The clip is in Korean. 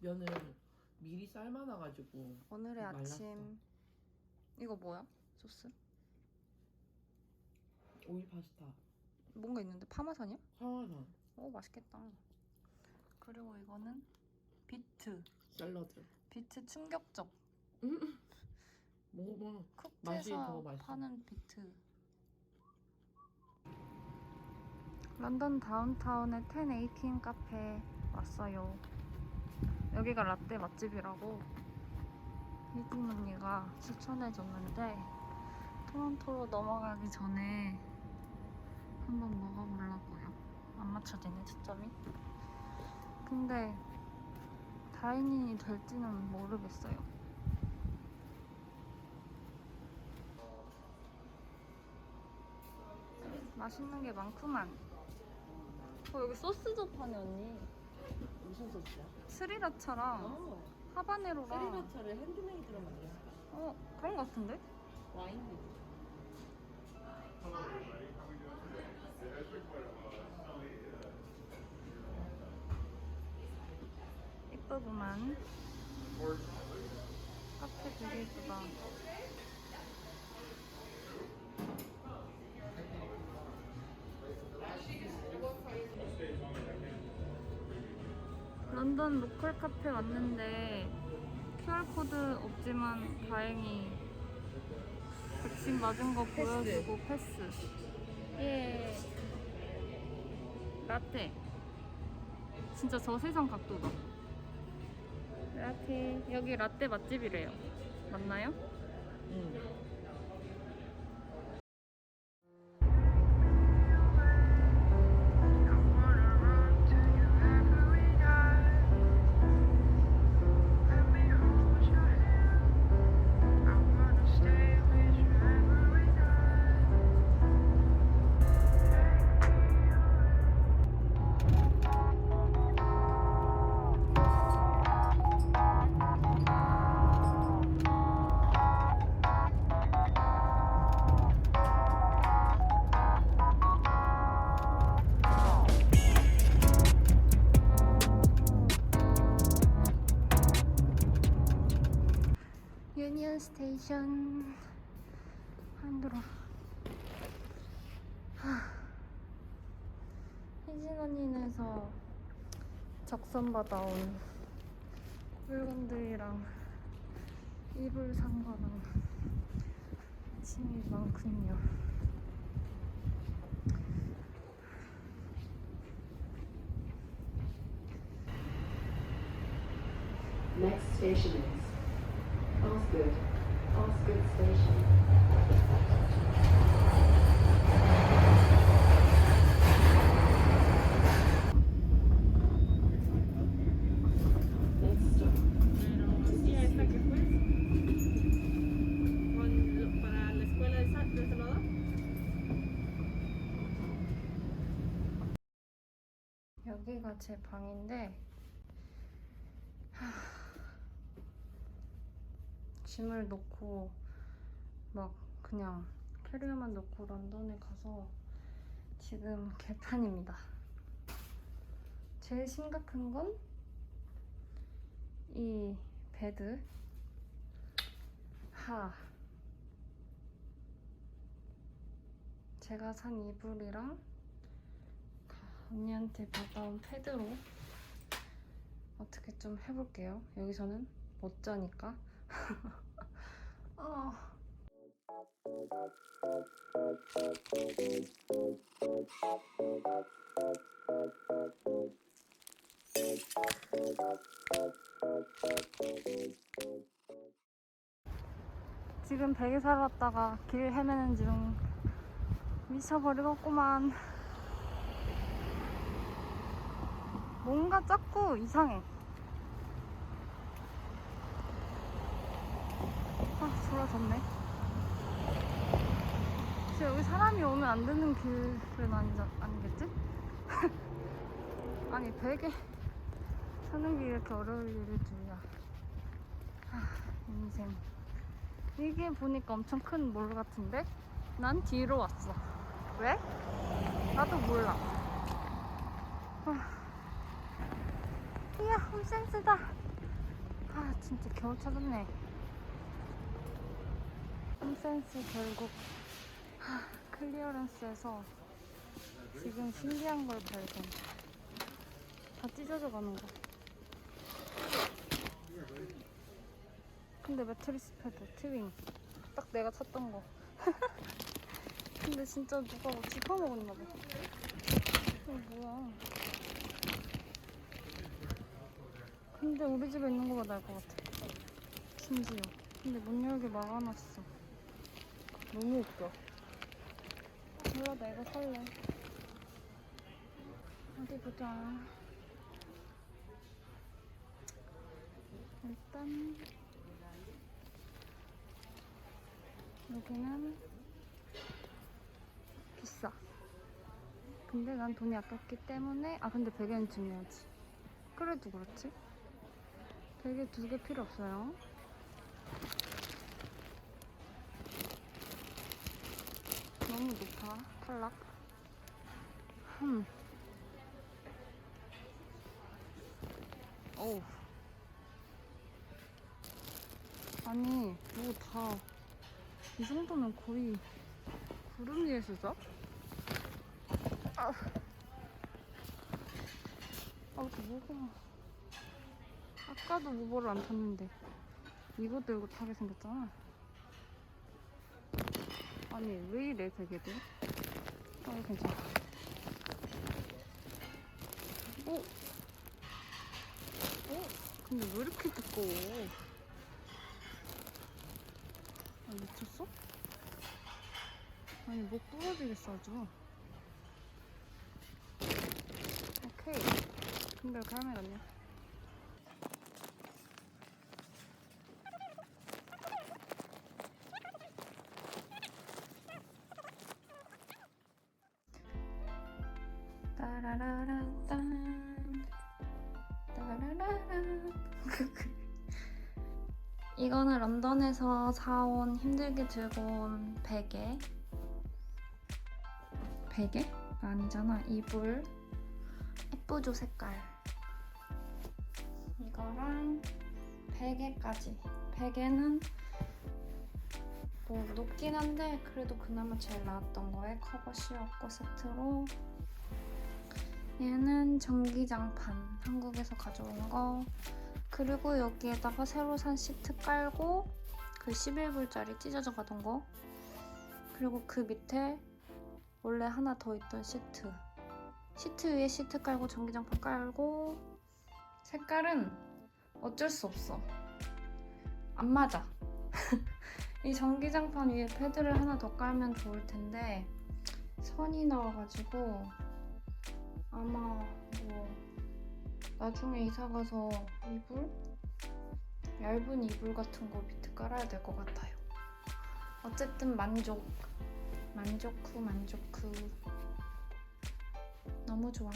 면을 미리 삶아놔가지고 오늘의 말랐어. 아침 이거 뭐야? 소스? 오일 파스타 뭔가 있는데 파마산이야? 상화산 오 맛있겠다. 그리고 이거는 비트. 샐러드 비트 충격적. 먹어봐 맛이 더 맛있어. 파는 비트. 런던 다운타운의 1018 카페 왔어요. 여기가 라떼 맛집이라고 희진 언니가 추천해줬는데 토론토로 넘어가기 전에 한번 먹어보려고요. 안 맞춰지네 초점이. 근데 다인인이 될지는 모르겠어요. 맛있는 게 많구만. 어, 여기 소스도 파네, 언니. 무슨 소스야? 스리라차랑 어 하바네로랑. 세리나차를 핸드메이드로 만들었어 어, 그런 거 같은데? 와인도 이쁘구만. 카페 되게 예쁘다. 런던 로컬 카페 왔는데 QR코드 없지만 다행히 백신 맞은 거 보여주고 패스. 예. 라떼. 진짜 저 세상 각도다. 라떼. 여기 라떼 맛집이래요. 맞나요? 응 스테이션 힘들어 하. 희진 언니네서 적선 받아온 물건들이랑 이불 산 거랑 짐이 많군요. Next station. is 여기가 제 방인데 하, 짐을 놓고 막 그냥 캐리어만 놓고 런던에 가서 지금 개판입니다. 제일 심각한 건 이 베드 하 제가 산 이불이랑 언니한테 받아온 패드로 어떻게 좀 해볼게요. 여기서는 못 자니까. 어. 지금 베개 사러 왔다가 길 헤매는 중 미쳐버리겠구만. 뭔가 자꾸 이상해. 아, 졸라 덥네. 진짜 여기 사람이 오면 안 되는 길은 아니지, 아니겠지? 아니, 베개 사는 게 이렇게 어려울 일일 줄이야. 하, 인생. 이게 보니까 엄청 큰 몰 같은데? 난 뒤로 왔어. 왜? 나도 몰라. 아. 이야, 홈센스다. 아, 진짜 겨우 찾았네. 홈센스 결국 하, 클리어런스에서 지금 신기한 걸 발견. 다 찢어져 가는 거. 근데 매트리스 패드, 트윙. 딱 내가 찾던 거. 근데 진짜 누가 짚어먹었나 봐. 이거 뭐야. 근데 우리 집에 있는 거보다 나을 것 같아. 심지어. 근데 문 열게 막아놨어. 너무 웃겨. 몰라, 내가 살래. 어디 보자. 일단 여기는 비싸. 근데 난 돈이 아깝기 때문에 아 근데 베개는 중요하지. 그래도 그렇지. 베개 두 개 필요 없어요. 탈락. 흠. 어우. 아니 이거 다 이 정도면 거의 구름 위에서 자? 아, 아, 그 무거워. 아까도 무거를 안 탔는데 이거 들고 타게 생겼잖아. 아니 왜 이래 베개도? 아 괜찮아. 오, 오, 근데 왜 이렇게 두꺼워? 아, 미쳤어? 아니, 목 부러지겠어, 아주. 오케이. 근데 왜 카메라 갔냐? 이거는 런던에서 사온 힘들게 들고 온 베개. 베개? 아니잖아. 이불. 예쁘죠, 색깔. 이거랑 베개까지. 베개는 뭐 높긴 한데 그래도 그나마 제일 나았던 거에 커버 씌웠고 세트로 얘는 전기장판 한국에서 가져온 거. 그리고 여기에다가 새로 산 시트 깔고 그 11불짜리 찢어져 가던 거. 그리고 그 밑에 원래 하나 더 있던 시트. 시트 위에 시트 깔고 전기장판 깔고 색깔은 어쩔 수 없어. 안 맞아. 이 전기장판 위에 패드를 하나 더 깔면 좋을 텐데 선이 나와가지고 아마 뭐 나중에 이사 가서 이불? 얇은 이불 같은 거 밑에 깔아야 될 것 같아요. 어쨌든 만족. 만족 후 만족 후. 너무 좋아.